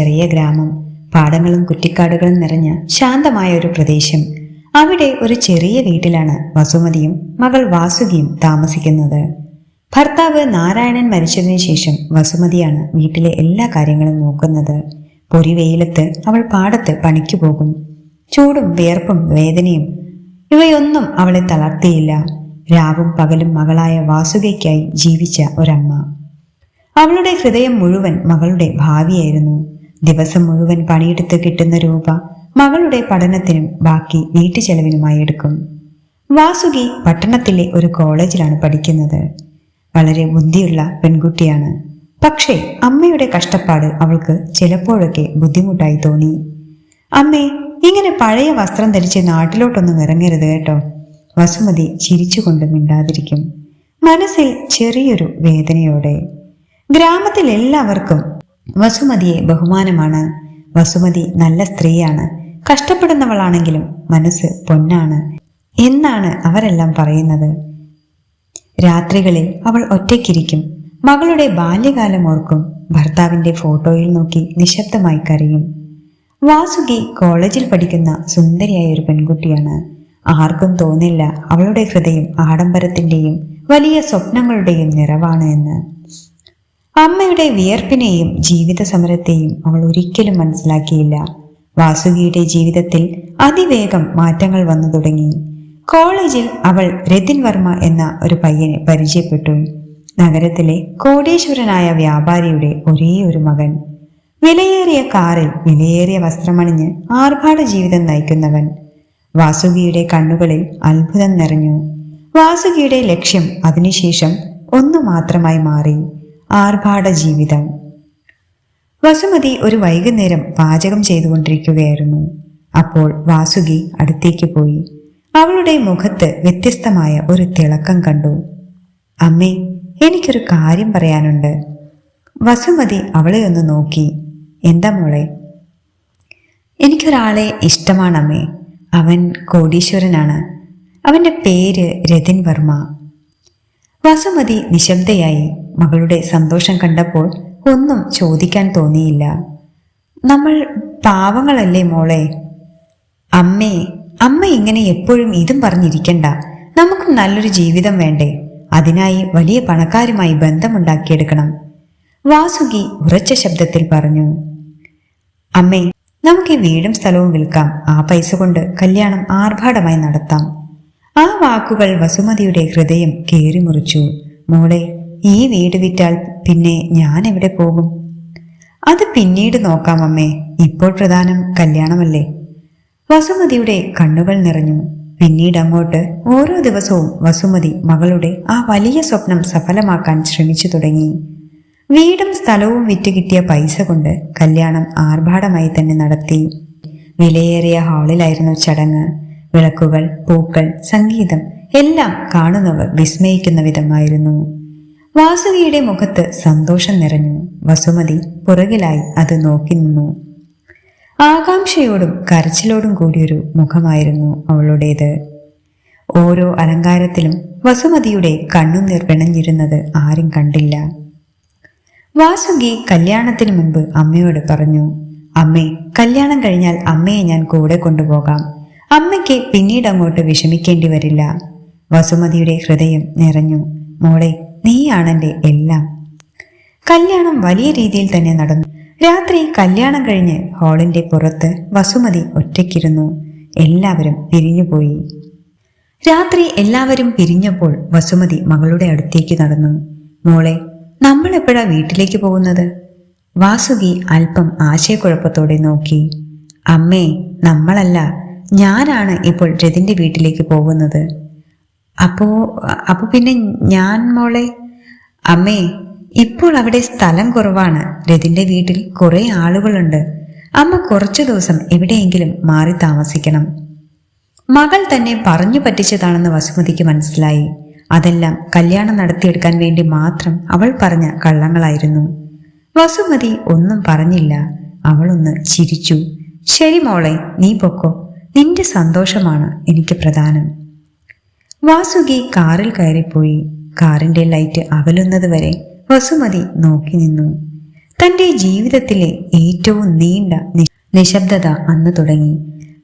ചെറിയ ഗ്രാമം പാടങ്ങളും കുറ്റിക്കാടുകളും നിറഞ്ഞ ശാന്തമായ ഒരു പ്രദേശം. അവിടെ ഒരു ചെറിയ വീട്ടിലാണ് വസുമതിയും മകൾ വാസുകിയും താമസിക്കുന്നത്. ഭർത്താവ് നാരായണൻ മരിച്ചതിനു ശേഷം വസുമതിയാണ് വീട്ടിലെ എല്ലാ കാര്യങ്ങളും നോക്കുന്നത്. പൊരി വെയിലത്ത് അവൾ പാടത്ത് പണിക്ക് പോകും. ചൂടും വിയർപ്പും വേദനയും ഇവയൊന്നും അവളെ തളർത്തിയില്ല. രാവും പകലും മകളായ വാസുകയ്ക്കായി ജീവിച്ച ഒരമ്മ. അവളുടെ ഹൃദയം മുഴുവൻ മകളുടെ ഭാവിയായിരുന്നു. ദിവസം മുഴുവൻ പണിയെടുത്ത് കിട്ടുന്ന രൂപ മകളുടെ പഠനത്തിനും ബാക്കി വീട്ടുചെലവിനുമായി എടുക്കും. വാസുകി പട്ടണത്തിലെ ഒരു കോളേജിലാണ് പഠിക്കുന്നത്. വളരെ ബുദ്ധിയുള്ള പെൺകുട്ടിയാണ്. പക്ഷേ അമ്മയുടെ കഷ്ടപ്പാട് അവൾക്ക് ചിലപ്പോഴൊക്കെ ബുദ്ധിമുട്ടായി തോന്നി. അമ്മേ ഇങ്ങനെ പഴയ വസ്ത്രം ധരിച്ച് നാട്ടിലോട്ടൊന്നും ഇറങ്ങരുത് കേട്ടോ വസുമതി ചിരിച്ചുകൊണ്ട് മിണ്ടാതിരിക്കും. മനസ്സിൽ ചെറിയൊരു വേദനയോടെ. ഗ്രാമത്തിൽ എല്ലാവർക്കും വസുമതിയെ ബഹുമാനമാണ്. വസുമതി നല്ല സ്ത്രീയാണ്. കഷ്ടപ്പെടുന്നവളാണെങ്കിലും മനസ്സ് പൊന്നാണ്. എന്നാണ് അവരെല്ലാം പറയുന്നത്. രാത്രികളിൽ അവൾ ഒറ്റയ്ക്കിരിക്കും. മകളുടെ ബാല്യകാലം ഓർക്കും. ഭർത്താവിന്റെ ഫോട്ടോയിൽ നോക്കി നിശബ്ദമായി കരയും. വാസുകി കോളേജിൽ പഠിക്കുന്ന സുന്ദരിയായ ഒരു പെൺകുട്ടിയാണ്. ആർക്കും തോന്നില്ല അവളുടെ ഹൃദയം ആഡംബരത്തിന്റെയും വലിയ സ്വപ്നങ്ങളുടെയും നിറവാണ് എന്ന്. അമ്മയുടെ വിയർപ്പിനെയും ജീവിത സമരത്തെയും അവൾ ഒരിക്കലും മനസ്സിലാക്കിയില്ല. വാസുകിയുടെ ജീവിതത്തിൽ അതിവേഗം മാറ്റങ്ങൾ വന്നു തുടങ്ങി. കോളേജിൽ അവൾ രതിൻ വർമ്മ എന്ന ഒരു പയ്യനെ പരിചയപ്പെട്ടു. നഗരത്തിലെ കോടീശ്വരനായ വ്യാപാരിയുടെ ഒരേ ഒരു മകൻ. വിലയേറിയ കാറിൽ വിലയേറിയ വസ്ത്രമണിഞ്ഞ് ആർഭാട ജീവിതം നയിക്കുന്നവൻ. വാസുകിയുടെ കണ്ണുകളിൽ അത്ഭുതം നിറഞ്ഞു. വാസുകിയുടെ ലക്ഷ്യം അതിനുശേഷം ഒന്നു മാത്രമായി മാറി. ആർഭാട ജീവിതം വസുമതി ഒരു വൈകുന്നേരം പാചകം ചെയ്തുകൊണ്ടിരിക്കുകയായിരുന്നു. അപ്പോൾ വാസുകി അടുത്തേക്ക് പോയി. അവളുടെ മുഖത്ത് വ്യത്യസ്തമായ ഒരു തിളക്കം കണ്ടു. അമ്മേ എനിക്കൊരു കാര്യം പറയാനുണ്ട്. വസുമതി അവളെ ഒന്ന് നോക്കി. എന്താ മോളെ? എനിക്കൊരാളെ ഇഷ്ടമാണമ്മേ. അവൻ കോടീശ്വരനാണ്. അവന്റെ പേര് രതിൻ വർമ്മ. വസുമതി നിശബ്ദയായി മകളുടെ സന്തോഷം കണ്ടപ്പോൾ ഒന്നും ചോദിക്കാൻ തോന്നിയില്ല. നമ്മൾ പാവങ്ങളല്ലേ മോളെ? അമ്മേ അമ്മ ഇങ്ങനെ എപ്പോഴും ഇതും പറഞ്ഞിരിക്കണ്ട. നമുക്ക് നല്ലൊരു ജീവിതം വേണ്ടേ. അതിനായി വലിയ പണക്കാരുമായി ബന്ധമുണ്ടാക്കിയെടുക്കണം. വാസുകി ഉറച്ച ശബ്ദത്തിൽ പറഞ്ഞു. അമ്മേ നമുക്ക് ഈ വീടും സ്ഥലവും വിൽക്കാം. ആ പൈസ കൊണ്ട് കല്യാണം ആർഭാടമായി നടത്താം. ആ വാക്കുകൾ വസുമതിയുടെ ഹൃദയം കീറിമുറിച്ചു. മോളെ ഈ വീട് വിറ്റാൽ പിന്നെ ഞാൻ എവിടെ പോകും? അത് പിന്നീട് നോക്കാം അമ്മേ. ഇപ്പോൾ പ്രധാനം കല്യാണമല്ലേ? വസുമതിയുടെ കണ്ണുകൾ നിറഞ്ഞു. പിന്നീട് അങ്ങോട്ട് ഓരോ ദിവസവും വസുമതി മകളുടെ ആ വലിയ സ്വപ്നം സഫലമാക്കാൻ ശ്രമിച്ചു തുടങ്ങി. വീടും സ്ഥലവും വിറ്റ് കിട്ടിയ പൈസ കൊണ്ട് കല്യാണം ആർഭാടമായി തന്നെ നടത്തി. വിലയേറിയ ഹാളിലായിരുന്നു ചടങ്ങ്. വിളക്കുകൾ പൂക്കൾ സംഗീതം എല്ലാം കാണുന്നവർ വിസ്മയിക്കുന്ന വിധമായിരുന്നു. വാസുകിയുടെ മുഖത്ത് സന്തോഷം നിറഞ്ഞു. വസുമതി പുറകിലായി അത് നോക്കി നിന്നു. ആകാംക്ഷയോടും കരച്ചിലോടും കൂടിയൊരു മുഖമായിരുന്നു അവളുടേത്. ഓരോ അലങ്കാരത്തിലും വസുമതിയുടെ കണ്ണുനീർ പിണഞ്ഞിരുന്നത് ആരും കണ്ടില്ല. വാസുകി കല്യാണത്തിന് മുൻപ് അമ്മയോട് പറഞ്ഞു അമ്മേ കല്യാണം കഴിഞ്ഞാൽ അമ്മയെ ഞാൻ കൂടെ കൊണ്ടുപോകാം. അമ്മയ്ക്ക് പിന്നീട് അങ്ങോട്ട് വിഷമിക്കേണ്ടി വരില്ല. വസുമതിയുടെ ഹൃദയം നിറഞ്ഞു. മോളെ നീയാണെന്റെ എല്ലാം. കല്യാണം വലിയ രീതിയിൽ തന്നെ നടന്നു. രാത്രി കല്യാണം കഴിഞ്ഞ് ഹാളിന്റെ പുറത്ത് വസുമതി ഒറ്റയ്ക്കിരുന്നു. എല്ലാവരും പിരിഞ്ഞുപോയി രാത്രി എല്ലാവരും പിരിഞ്ഞപ്പോൾ വസുമതി മകളുടെ അടുത്തേക്ക് നടന്നു. മോളെ നമ്മൾ എപ്പോഴാ വീട്ടിലേക്ക് പോകുന്നത്? വാസുകി അല്പം ആശയക്കുഴപ്പത്തോടെ നോക്കി. അമ്മേ നമ്മളല്ല. ഞാനാണ് ഇപ്പോൾ രതിന്റെ വീട്ടിലേക്ക് പോകുന്നത്. അപ്പോ അപ്പൊ പിന്നെ ഞാൻ മോളെ? അമ്മേ ഇപ്പോൾ അവിടെ സ്ഥലം കുറവാണ്. രതിന്റെ വീട്ടിൽ കുറേ ആളുകളുണ്ട്. അമ്മ കുറച്ചു ദിവസം എവിടെയെങ്കിലും മാറി താമസിക്കണം. മകൾ തന്നെ പറഞ്ഞു പറ്റിച്ചതാണെന്ന് വസുമതിക്ക് മനസ്സിലായി. അതെല്ലാം കല്യാണം നടത്തിയെടുക്കാൻ വേണ്ടി മാത്രം അവൾ പറഞ്ഞ കള്ളങ്ങളായിരുന്നു. വസുമതി ഒന്നും പറഞ്ഞില്ല. അവളൊന്ന് ചിരിച്ചു. ശരി മോളെ നീ പൊക്കോ. നിന്റെ സന്തോഷമാണ് എനിക്ക് പ്രധാനം. വാസുകി കാറിൽ കയറിപ്പോയി. കാറിന്റെ ലൈറ്റ് അകലുന്നത് വരെ വസുമതി നോക്കി നിന്നു. തന്റെ ജീവിതത്തിലെ ഏറ്റവും നീണ്ട നിശബ്ദത അന്ന് തുടങ്ങി.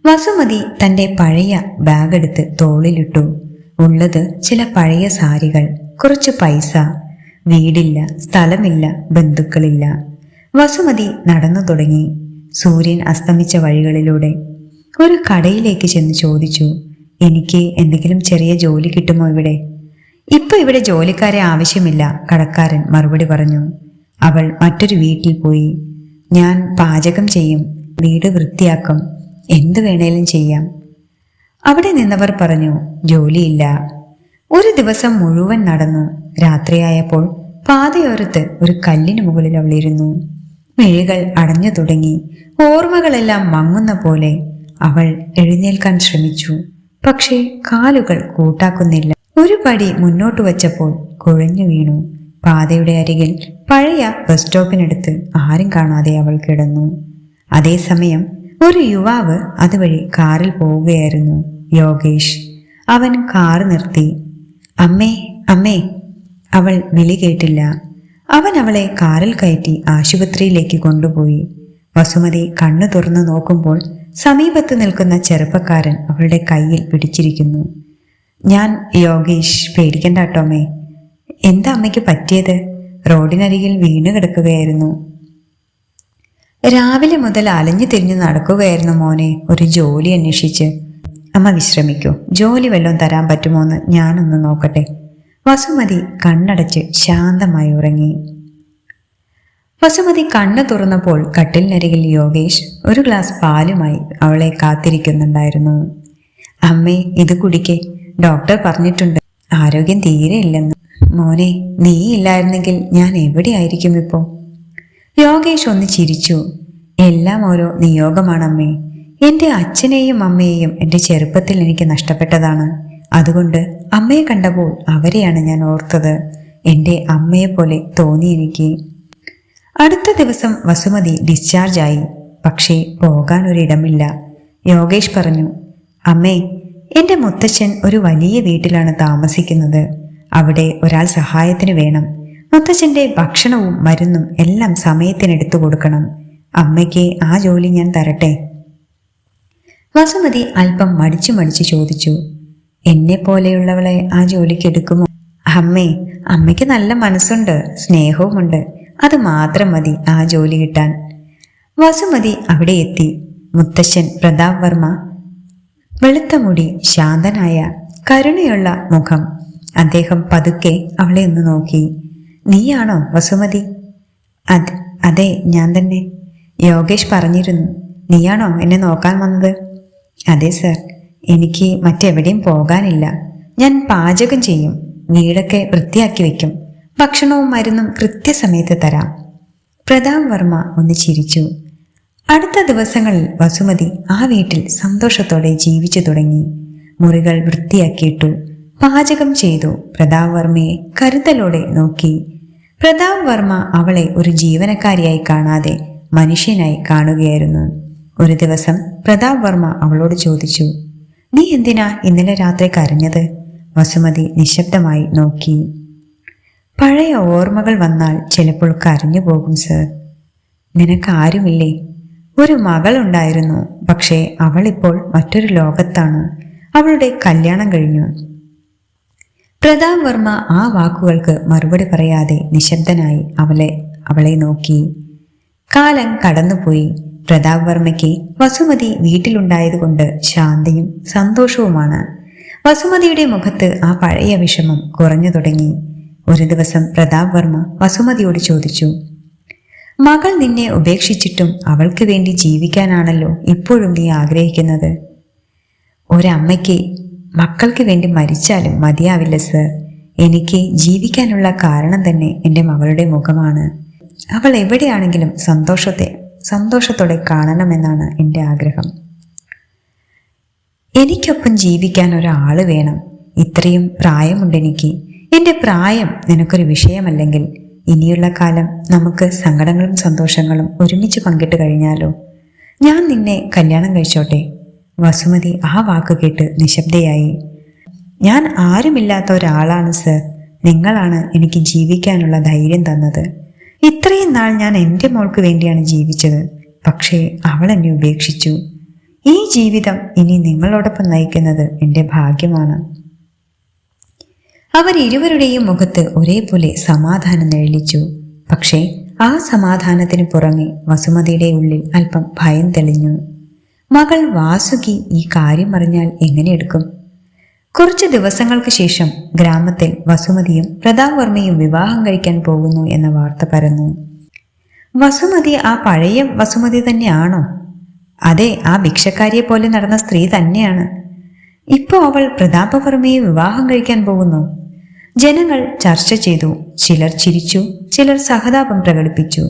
വസുമതി തന്റെ പഴയ ബാഗ് ബാഗെടുത്ത് തോളിലിട്ടു. ഉള്ളത് ചില പഴയ സാരികൾ കുറച്ച് പൈസ. വീടില്ല സ്ഥലമില്ല ബന്ധുക്കളില്ല. വസുമതി നടന്നു തുടങ്ങി. സൂര്യൻ അസ്തമിച്ച വഴികളിലൂടെ ഒരു കടയിലേക്ക് ചെന്ന് ചോദിച്ചു എനിക്ക് എന്തെങ്കിലും ചെറിയ ജോലി കിട്ടുമോ ഇവിടെ? ഇപ്പൊ ഇവിടെ ജോലിക്കാരെ ആവശ്യമില്ല കടക്കാരൻ മറുപടി പറഞ്ഞു. അവൾ മറ്റൊരു വീട്ടിൽ പോയി. ഞാൻ പാചകം ചെയ്യും വീട് വൃത്തിയാക്കും എന്തു വേണേലും ചെയ്യാം. അവിടെ നിന്നവർ പറഞ്ഞു ജോലിയില്ല. ഒരു ദിവസം മുഴുവൻ നടന്നു. രാത്രിയായപ്പോൾ പാതയോരത്ത് ഒരു കല്ലിനു മുകളിൽ അവളിരുന്നു മിഴികൾ അടഞ്ഞു തുടങ്ങി. ഓർമ്മകളെല്ലാം മങ്ങുന്ന പോലെ അവൾ എഴുന്നേൽക്കാൻ ശ്രമിച്ചു. പക്ഷേ കാലുകൾ കൂട്ടാക്കുന്നില്ല. ഒരു പടി മുന്നോട്ട് വച്ചപ്പോൾ കുഴഞ്ഞു വീണു. പാതയുടെ അരികിൽ പഴയ ബസ് സ്റ്റോപ്പിനടുത്ത് ആരും കാണാതെ അവൾ കിടന്നു. അതേസമയം ഒരു യുവാവ് അതുവഴി കാറിൽ പോവുകയായിരുന്നു. യോഗേഷ്. അവൻ കാർ നിർത്തി. അമ്മേ അമ്മേ അവൾ വിളി കേട്ടില്ല. അവൻ അവളെ കാറിൽ കയറ്റി ആശുപത്രിയിലേക്ക് കൊണ്ടുപോയി. വസുമതി കണ്ണു തുറന്നു നോക്കുമ്പോൾ സമീപത്ത് നിൽക്കുന്ന ചെറുപ്പക്കാരൻ അവളുടെ കയ്യിൽ പിടിച്ചിരിക്കുന്നു. ഞാൻ യോഗേഷ് പേടിക്കണ്ട കേട്ടോമേ എന്താ അമ്മയ്ക്ക് പറ്റിയത്? റോഡിനരികിൽ വീണ് കിടക്കുകയായിരുന്നു. രാവിലെ മുതൽ അലഞ്ഞു തിരിഞ്ഞു നടക്കുകയായിരുന്നു മോനെ ഒരു ജോലി അന്വേഷിച്ച്. അമ്മ വിശ്രമിക്കൂ. ജോലി വല്ലതും തരാൻ പറ്റുമോ എന്ന് ഞാനൊന്ന് നോക്കട്ടെ. വസുമതി കണ്ണടച്ച് ശാന്തമായി ഉറങ്ങി. വസുമതി കണ്ണു തുറന്നപ്പോൾ കട്ടിലിനരികിൽ യോഗേഷ് ഒരു ഗ്ലാസ് പാലുമായി അവളെ കാത്തിരിക്കുന്നുണ്ടായിരുന്നു. അമ്മേ ഇത് കുടിക്കേ. ഡോക്ടർ പറഞ്ഞിട്ടുണ്ട്. ആരോഗ്യം തീരെ ഇല്ലെന്ന്. മോനെ നീ ഇല്ലായിരുന്നെങ്കിൽ ഞാൻ എവിടെയായിരിക്കും ഇപ്പോ? യോഗേഷ് ഒന്ന് ചിരിച്ചു. എല്ലാം ഓരോ നിയോഗമാണമ്മേ. എന്റെ അച്ഛനെയും അമ്മയെയും എന്റെ ചെറുപ്പത്തിൽ എനിക്ക് നഷ്ടപ്പെട്ടതാണ്. അതുകൊണ്ട് അമ്മയെ കണ്ടപ്പോൾ അവരെയാണ് ഞാൻ ഓർത്തത്. എന്റെ അമ്മയെ പോലെ തോന്നി എനിക്ക്. അടുത്ത ദിവസം വസുമതി ഡിസ്ചാർജായി പക്ഷേ പോകാൻ ഒരിടമില്ല യോഗേഷ് പറഞ്ഞു അമ്മേ എന്റെ മുത്തച്ഛൻ ഒരു വലിയ വീട്ടിലാണ് താമസിക്കുന്നത്. അവിടെ ഒരാൾ സഹായത്തിന് വേണം. മുത്തച്ഛന്റെ ഭക്ഷണവും മരുന്നും എല്ലാം സമയത്തിനെടുത്തു കൊടുക്കണം. അമ്മയ്ക്ക് ആ ജോലി ഞാൻ തരട്ടെ. വസുമതി അല്പം മടിച്ചു മടിച്ചു ചോദിച്ചു എന്നെ പോലെയുള്ളവളെ ആ ജോലിക്ക് എടുക്കുമോ അമ്മേ അമ്മയ്ക്ക് നല്ല മനസ്സുണ്ട് സ്നേഹവുമുണ്ട്. അത് മാത്രം മതി ആ ജോലി കിട്ടാൻ. വസുമതി അവിടെ എത്തി. മുത്തശ്ശൻ പ്രതാപ് വർമ്മ വെളുത്ത മുടി ശാന്തനായ കരുണയുള്ള മുഖം. അദ്ദേഹം പതുക്കെ അവളെ ഒന്ന് നോക്കി. നീയാണോ വസുമതി? അത് അതെ ഞാൻ തന്നെ. യോഗേഷ് പറഞ്ഞിരുന്നു. നീയാണോ എന്നെ നോക്കാൻ വന്നത്? അതെ സർ. എനിക്ക് മറ്റെവിടെയും പോകാനില്ല. ഞാൻ പാചകം ചെയ്യും. വീടൊക്കെ വൃത്തിയാക്കി വെക്കും. ഭക്ഷണവും മരുന്നും കൃത്യസമയത്ത് തരാം. പ്രതാപ് വർമ്മ ഒന്ന് ചിരിച്ചു. അടുത്ത ദിവസങ്ങളിൽ വസുമതി ആ വീട്ടിൽ സന്തോഷത്തോടെ ജീവിച്ചു തുടങ്ങി. മുറികൾ വൃത്തിയാക്കിയിട്ടു പാചകം ചെയ്തു പ്രതാപ് വർമ്മയെ കരുതലോടെ നോക്കി. പ്രതാപ് വർമ്മ അവളെ ഒരു ജീവനക്കാരിയായി കാണാതെ മനുഷ്യനായി കാണുകയായിരുന്നു. ഒരു ദിവസം പ്രതാപ് വർമ്മ അവളോട് ചോദിച്ചു നീ എന്തിനാ ഇന്നലെ രാത്രി കരഞ്ഞത്? വസുമതി നിശബ്ദമായി നോക്കി. പഴയ ഓർമ്മകൾ വന്നാൽ ചിലപ്പോൾ കരഞ്ഞു പോകും സർ. നിനക്ക് ആരുമില്ലേ? ഒരു മകളുണ്ടായിരുന്നു പക്ഷേ അവളിപ്പോൾ മറ്റൊരു ലോകത്താണ്. അവളുടെ കല്യാണം കഴിഞ്ഞു. പ്രതാപ് വർമ്മ ആ വാക്കുകൾക്ക് മറുപടി പറയാതെ നിശബ്ദനായി അവളെ അവളെ നോക്കി. കാലം കടന്നുപോയി. പ്രതാപ് വർമ്മയ്ക്ക് വസുമതി വീട്ടിലുണ്ടായതുകൊണ്ട് ശാന്തിയും സന്തോഷവുമാണ്. വസുമതിയുടെ മുഖത്ത് ആ പഴയ വിഷമം കുറഞ്ഞു തുടങ്ങി. ഒരു ദിവസം പ്രതാപ് വർമ്മ വസുമതിയോട് ചോദിച്ചു മകൾ നിന്നെ ഉപേക്ഷിച്ചിട്ടും അവൾക്ക് വേണ്ടി ജീവിക്കാനാണല്ലോ ഇപ്പോഴും നീ ആഗ്രഹിക്കുന്നത്. ഒരമ്മയ്ക്ക് മക്കൾക്ക് വേണ്ടി മരിച്ചാലും മതിയാവില്ല സർ. എനിക്ക് ജീവിക്കാനുള്ള കാരണം തന്നെ എന്റെ മകളുടെ മുഖമാണ്. അവൾ എവിടെയാണെങ്കിലും സന്തോഷത്തെ സന്തോഷത്തോടെ കാണണമെന്നാണ് എന്റെ ആഗ്രഹം. എനിക്കൊപ്പം ജീവിക്കാൻ ഒരാൾ വേണം. ഇത്രയും പ്രായമുണ്ട് എനിക്ക് എന്റെ പ്രായം നിനക്കൊരു വിഷയമല്ലെങ്കിൽ ഇനിയുള്ള കാലം നമുക്ക് സങ്കടങ്ങളും സന്തോഷങ്ങളും ഒരുമിച്ച് പങ്കിട്ട് കഴിഞ്ഞാലോ? ഞാൻ നിന്നെ കല്യാണം കഴിച്ചോട്ടെ. വസുമതി ആ വാക്ക് കേട്ട് നിശബ്ദയായി. ഞാൻ ആരുമില്ലാത്ത ഒരാളാണ് സർ. നിങ്ങളാണ് എനിക്ക് ജീവിക്കാനുള്ള ധൈര്യം തന്നത്. ഇത്രയും നാൾ ഞാൻ എന്റെ മോൾക്ക് വേണ്ടിയാണ് ജീവിച്ചത്. പക്ഷേ അവൾ എന്നെ ഉപേക്ഷിച്ചു. ഈ ജീവിതം ഇനി നിങ്ങളോടൊപ്പം നയിക്കുന്നത് എന്റെ ഭാഗ്യമാണ്. അവരിരുവരുടെയും മുഖത്ത് ഒരേപോലെ സമാധാനം നിഴലിച്ചു. പക്ഷേ ആ സമാധാനത്തിന് പുറമെ വസുമതിയുടെ ഉള്ളിൽ അല്പം ഭയം തെളിഞ്ഞു. മകൾ വാസുകി ഈ കാര്യം അറിഞ്ഞാൽ എങ്ങനെ എടുക്കും? കുറച്ച് ദിവസങ്ങൾക്ക് ശേഷം ഗ്രാമത്തിൽ വസുമതിയും പ്രതാപ് വർമ്മയും വിവാഹം കഴിക്കാൻ പോകുന്നു എന്ന വാർത്ത പരന്നു. വസുമതി ആ പഴയ വസുമതി തന്നെയാണോ? അതെ ആ ഭിക്ഷക്കാരിയെ പോലെ നടന്ന സ്ത്രീ തന്നെയാണ്. ഇപ്പോൾ അവൾ പ്രതാപവർമ്മയെ വിവാഹം കഴിക്കാൻ പോകുന്നു. ജനങ്ങൾ ചർച്ച ചെയ്തു. ചിലർ ചിരിച്ചു ചിലർ സഹതാപം പ്രകടിപ്പിച്ചു.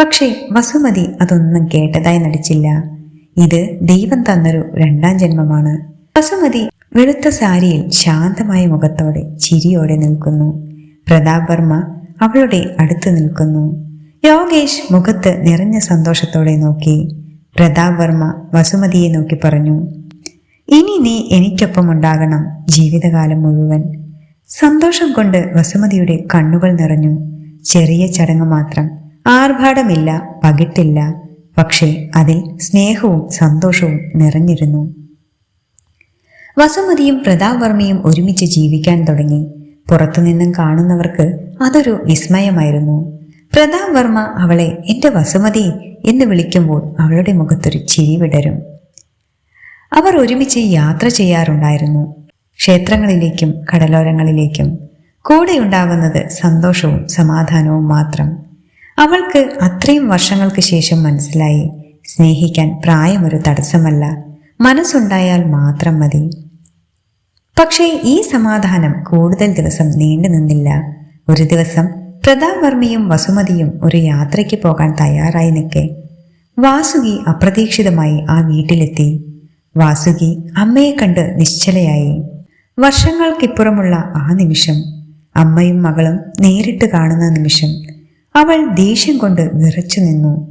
പക്ഷേ വസുമതി അതൊന്നും കേട്ടതായി നടിച്ചില്ല. ഇത് ദൈവം തന്നൊരു രണ്ടാം ജന്മമാണ്. വസുമതി വെളുത്ത സാരിയിൽ ശാന്തമായ മുഖത്തോടെ ചിരിയോടെ നിൽക്കുന്നു. പ്രതാപ് വർമ്മ അവളുടെ അടുത്ത് നിൽക്കുന്നു. യോഗേഷ് മുഖത്ത് നിറഞ്ഞ സന്തോഷത്തോടെ നോക്കി. പ്രതാപ് വർമ്മ വസുമതിയെ നോക്കി പറഞ്ഞു ഇനി നീ എനിക്കൊപ്പം ഉണ്ടാകണം ജീവിതകാലം മുഴുവൻ. സന്തോഷം കൊണ്ട് വസുമതിയുടെ കണ്ണുകൾ നിറഞ്ഞു. ചെറിയ ചടങ്ങ് മാത്രം. ആർഭാടമില്ല പകിട്ടില്ല. പക്ഷേ അതിൽ സ്നേഹവും സന്തോഷവും നിറഞ്ഞിരുന്നു. വസുമതിയും പ്രതാപ് വർമ്മയും ഒരുമിച്ച് ജീവിക്കാൻ തുടങ്ങി. പുറത്തുനിന്നും കാണുന്നവർക്ക് അതൊരു വിസ്മയമായിരുന്നു. പ്രതാപ് വർമ്മ അവളെ എന്റെ വസുമതി എന്ന് വിളിക്കുമ്പോൾ അവളുടെ മുഖത്തൊരു ചിരി വിടരും. അവർ ഒരുമിച്ച് യാത്ര ചെയ്യാറുണ്ടായിരുന്നു. ക്ഷേത്രങ്ങളിലേക്കും കടലോരങ്ങളിലേക്കും. കൂടെയുണ്ടാകുന്നത് സന്തോഷവും സമാധാനവും മാത്രം. അവൾക്ക് അത്രയും വർഷങ്ങൾക്ക് ശേഷം മനസ്സിലായി സ്നേഹിക്കാൻ പ്രായമൊരു തടസ്സമല്ല. മനസ്സുണ്ടായാൽ മാത്രം മതി. പക്ഷേ ഈ സമാധാനം കൂടുതൽ ദിവസം നീണ്ടു നിന്നില്ല. ഒരു ദിവസം പ്രതാപ് വർമ്മയും വസുമതിയും ഒരു യാത്രയ്ക്ക് പോകാൻ തയ്യാറായി നിൽക്കെ. വാസുകി അപ്രതീക്ഷിതമായി ആ വീട്ടിലെത്തി. വാസുകി അമ്മയെ കണ്ട് നിശ്ചലയായി. വർഷങ്ങൾക്കിപ്പുറമുള്ള ആ നിമിഷം അമ്മയും മകളും നേരിട്ട് കാണുന്ന നിമിഷം അവൾ ദേഷ്യം കൊണ്ട് വിറച്ചു നിന്നു.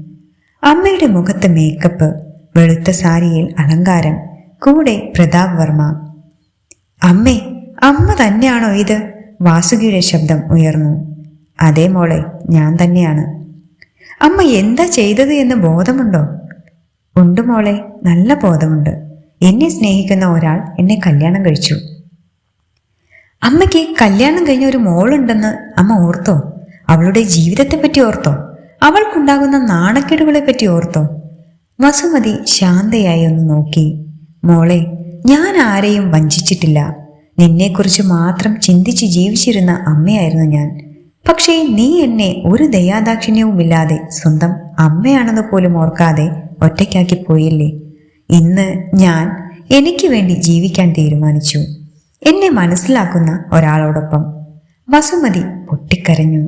അമ്മയുടെ മുഖത്ത് മേക്കപ്പ് വെളുത്ത സാരിയിൽ അലങ്കാരം കൂടെ പ്രതാപ് വർമ്മ. അമ്മേ അമ്മ തന്നെയാണോ ഇത്? വാസുകിയുടെ ശബ്ദം ഉയർന്നു. അതേ മോളെ ഞാൻ തന്നെയാണ്. അമ്മ എന്താ ചെയ്തത് എന്ന് ബോധമുണ്ടോ? ഉണ്ട് മോളെ നല്ല ബോധമുണ്ട്. എന്നെ സ്നേഹിക്കുന്ന ഒരാൾ എന്നെ കല്യാണം കഴിച്ചു. അമ്മയ്ക്ക് കല്യാണം കഴിഞ്ഞ ഒരു മോളുണ്ടെന്ന് അമ്മ ഓർത്തോ? അവളുടെ ജീവിതത്തെ പറ്റി ഓർത്തോ? അവൾക്കുണ്ടാകുന്ന നാണക്കേടുകളെ പറ്റി ഓർത്തോ? വസുമതി ശാന്തയായി ഒന്ന് നോക്കി. മോളെ ഞാൻ ആരെയും വഞ്ചിച്ചിട്ടില്ല. നിന്നെക്കുറിച്ച് മാത്രം ചിന്തിച്ച് ജീവിച്ചിരുന്ന അമ്മയായിരുന്നു ഞാൻ. പക്ഷേ നീ എന്നെ ഒരു ദയാദാക്ഷിണ്യവുമില്ലാതെ സ്വന്തം അമ്മയാണെന്ന് പോലും ഓർക്കാതെ ഒറ്റയ്ക്കാക്കി പോയില്ലേ? ഇന്ന് ഞാൻ എനിക്ക് വേണ്ടി ജീവിക്കാൻ തീരുമാനിച്ചു. എന്നെ മനസ്സിലാക്കുന്ന ഒരാളോടൊപ്പം വസുമതി പൊട്ടിക്കരഞ്ഞു.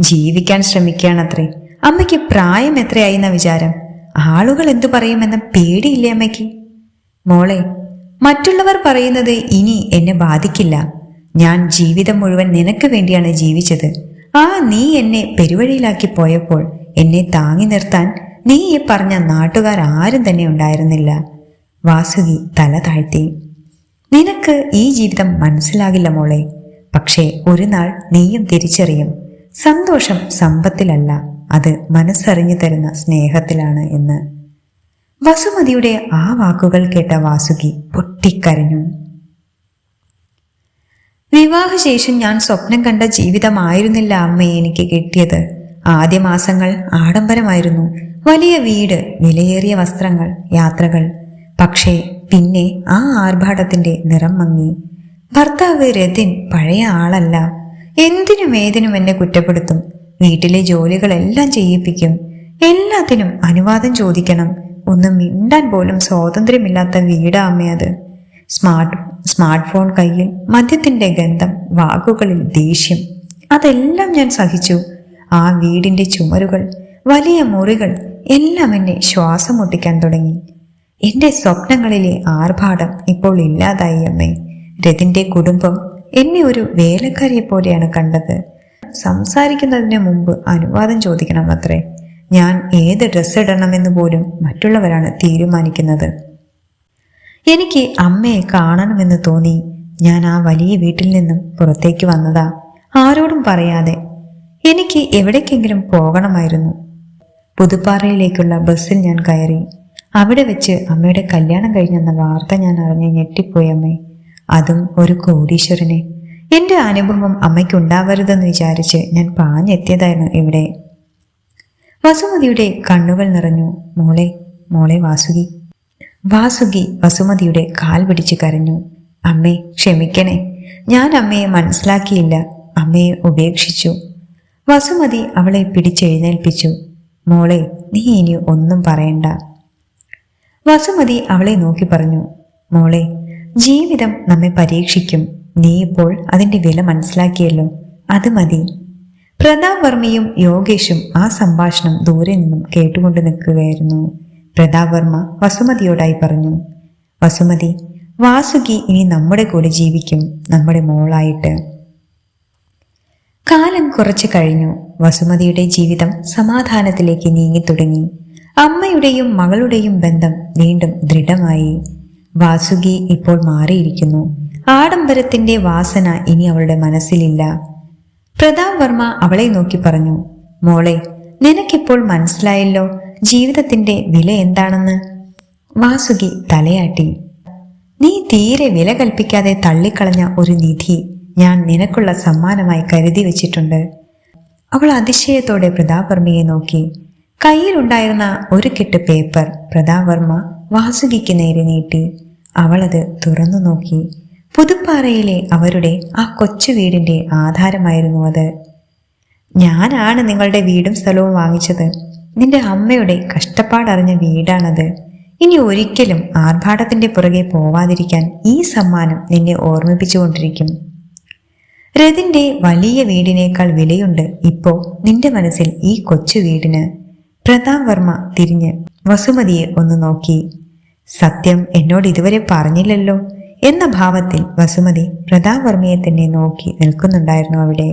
ജീവിക്കാൻ ശ്രമിക്കുകയാണത്രേ. അമ്മയ്ക്ക് പ്രായം എത്രയായി എന്ന വിചാരം. ആളുകൾ എന്തു പറയുമെന്ന പേടിയില്ലേ അമ്മയ്ക്ക്? മോളെ മറ്റുള്ളവർ പറയുന്നത് ഇനി എന്നെ ബാധിക്കില്ല. ഞാൻ ജീവിതം മുഴുവൻ നിനക്ക് വേണ്ടിയാണ് ജീവിച്ചത്. ആ നീ എന്നെ പെരുവഴിയിലാക്കി പോയപ്പോൾ എന്നെ താങ്ങി നിർത്താൻ നീ ഈ പറഞ്ഞ നാട്ടുകാർ ആരും തന്നെ ഉണ്ടായിരുന്നില്ല. വാസുകി തല താഴ്ത്തി. നിനക്ക് ഈ ജീവിതം മനസ്സിലാകില്ല മോളെ. പക്ഷേ ഒരു നാൾ നീയും തിരിച്ചറിയും. സന്തോഷം സമ്പത്തിലല്ല അത് മനസ്സറിഞ്ഞു തരുന്ന സ്നേഹത്തിലാണ് എന്ന്. വസുമതിയുടെ ആ വാക്കുകൾ കേട്ട വാസുകി പൊട്ടിക്കരഞ്ഞു. വിവാഹശേഷം ഞാൻ സ്വപ്നം കണ്ട ജീവിതമായിരുന്നില്ല അമ്മയെ എനിക്ക് കിട്ടിയത്. ആദ്യ മാസങ്ങൾ ആഡംബരമായിരുന്നു. വലിയ വീട് വിലയേറിയ വസ്ത്രങ്ങൾ യാത്രകൾ പക്ഷേ പിന്നെ ആ ആർഭാടത്തിന്റെ നിറം മങ്ങി. ഭർത്താവ് രതിൻ പഴയ ആളല്ല. എന്തിനും ഏതിനും എന്നെ കുറ്റപ്പെടുത്തും. വീട്ടിലെ ജോലികളെല്ലാം ചെയ്യിപ്പിക്കും. എല്ലാത്തിനും അനുവാദം ചോദിക്കണം. ഒന്ന് മിണ്ടാൻ പോലും സ്വാതന്ത്ര്യമില്ലാത്ത വീടാ അമ്മയത് സ്മാർട്ട് സ്മാർട്ട് ഫോൺ കയ്യിൽ മദ്യത്തിന്റെ ഗന്ധം വാക്കുകളിൽ ദേഷ്യം. അതെല്ലാം ഞാൻ സഹിച്ചു. ആ വീടിന്റെ ചുമരുകൾ വലിയ മുറികൾ എല്ലാം എന്നെ ശ്വാസം മുട്ടിക്കാൻ തുടങ്ങി. എന്റെ സ്വപ്നങ്ങളിലെ ആർഭാടം ഇപ്പോൾ ഇല്ലാതായി അമ്മേ. രതിന്റെ കുടുംബം എന്നെ ഒരു വേലക്കാരിയെ പോലെയാണ് കണ്ടത്. സംസാരിക്കുന്നതിന് മുമ്പ് അനുവാദം ചോദിക്കണം അത്രേ ഞാൻ ഏത് ഡ്രസ്സ് ഇടണമെന്ന് പോലും മറ്റുള്ളവരാണ് തീരുമാനിക്കുന്നത്. എനിക്ക് അമ്മയെ കാണണമെന്ന് തോന്നി ഞാൻ ആ വലിയ വീട്ടിൽ നിന്നും പുറത്തേക്ക് വന്നതാ. ആരോടും പറയാതെ എനിക്ക് എവിടേക്കെങ്കിലും പോകണമായിരുന്നു. പുതുപ്പാറയിലേക്കുള്ള ബസ്സിൽ ഞാൻ കയറി. അവിടെ വെച്ച് അമ്മയുടെ കല്യാണം കഴിഞ്ഞെന്ന വാർത്ത ഞാൻ അറിഞ്ഞ് ഞെട്ടിപ്പോയി അമ്മേ. അതും ഒരു കോടീശ്വരനെ. എന്റെ അനുഭവം അമ്മയ്ക്കുണ്ടാവരുതെന്ന് വിചാരിച്ച് ഞാൻ പാഞ്ഞെത്തിയതായിരുന്നു ഇവിടെ. വസുമതിയുടെ കണ്ണുകൾ നിറഞ്ഞു. മോളെ മോളെ വാസുകി. വാസുകി വസുമതിയുടെ കാൽ പിടിച്ച് കരഞ്ഞു. അമ്മേ ക്ഷമിക്കണേ. ഞാൻ അമ്മയെ മനസ്സിലാക്കിയില്ല. അമ്മയെ ഉപേക്ഷിച്ചു. വസുമതി അവളെ പിടിച്ചെഴുന്നേൽപ്പിച്ചു മോളെ നീ ഇനി ഒന്നും പറയണ്ട. വസുമതി അവളെ നോക്കി പറഞ്ഞു മോളെ ജീവിതം നമ്മെ പരീക്ഷിക്കും. നീ ഇപ്പോൾ അതിന്റെ വില മനസ്സിലാക്കിയല്ലോ. അത് മതി. പ്രതാപ് വർമ്മയും യോഗേഷും ആ സംഭാഷണം ദൂരെ നിന്നും കേട്ടുകൊണ്ട് നിൽക്കുകയായിരുന്നു. പ്രതാപ് വർമ്മ വസുമതിയോടായി പറഞ്ഞു വസുമതി വാസുകി ഇനി നമ്മുടെ കൂടെ ജീവിക്കും നമ്മുടെ മോളായിട്ട്. കാലം കുറച്ചു കഴിഞ്ഞു. വസുമതിയുടെ ജീവിതം സമാധാനത്തിലേക്ക് നീങ്ങിത്തുടങ്ങി. അമ്മയുടെയും മകളുടെയും ബന്ധം വീണ്ടും ദൃഢമായി. വാസുകി ഇപ്പോൾ മാറിയിരിക്കുന്നു. ആഡംബരത്തിന്റെ വാസന ഇനി അവളുടെ മനസ്സിലില്ല. പ്രതാപ് വർമ്മ അവളെ നോക്കി പറഞ്ഞു മോളെ നിനക്കിപ്പോൾ മനസ്സിലായല്ലോ ജീവിതത്തിന്റെ വില എന്താണെന്ന്? വാസുകി തലയാട്ടി നീ തീരെ വില കൽപ്പിക്കാതെ തള്ളിക്കളഞ്ഞ ഒരു നിധി ഞാൻ നിനക്കുള്ള സമ്മാനമായി കരുതി വെച്ചിട്ടുണ്ട്. അവൾ അതിശയത്തോടെ പ്രതാപ് വർമ്മയെ നോക്കി കയ്യിലുണ്ടായിരുന്ന ഒരു കെട്ട് പേപ്പർ പ്രതാവർമ്മ വാസുകിക്ക് നേരെ നീട്ടി. അവളത് തുറന്നു നോക്കി. പുതുപ്പാറയിലെ അവരുടെ ആ കൊച്ചു വീടിന്റെ ആധാരമായിരുന്നു അത്. ഞാനാണ് നിങ്ങളുടെ വീടും സ്ഥലവും വാങ്ങിച്ചത്. നിന്റെ അമ്മയുടെ കഷ്ടപ്പാടറിഞ്ഞ വീടാണത്. ഇനി ഒരിക്കലും ആർഭാടത്തിന്റെ പുറകെ പോവാതിരിക്കാൻ ഈ സമ്മാനം നിന്നെ ഓർമ്മിപ്പിച്ചുകൊണ്ടിരിക്കും. രതിന്റെ വലിയ വീടിനേക്കാൾ വിലയുണ്ട് ഇപ്പോൾ നിന്റെ മനസ്സിൽ ഈ കൊച്ചു വീടിന്. പ്രതാപ് വർമ്മ തിരിഞ്ഞ് വസുമതിയെ ഒന്ന് നോക്കി. സത്യം എന്നോട് ഇതുവരെ പറഞ്ഞില്ലല്ലോ എന്ന ഭാവത്തിൽ വസുമതി പ്രതാപ് വർമ്മയെ തന്നെ നോക്കി നിൽക്കുന്നുണ്ടായിരുന്നു അവിടെ.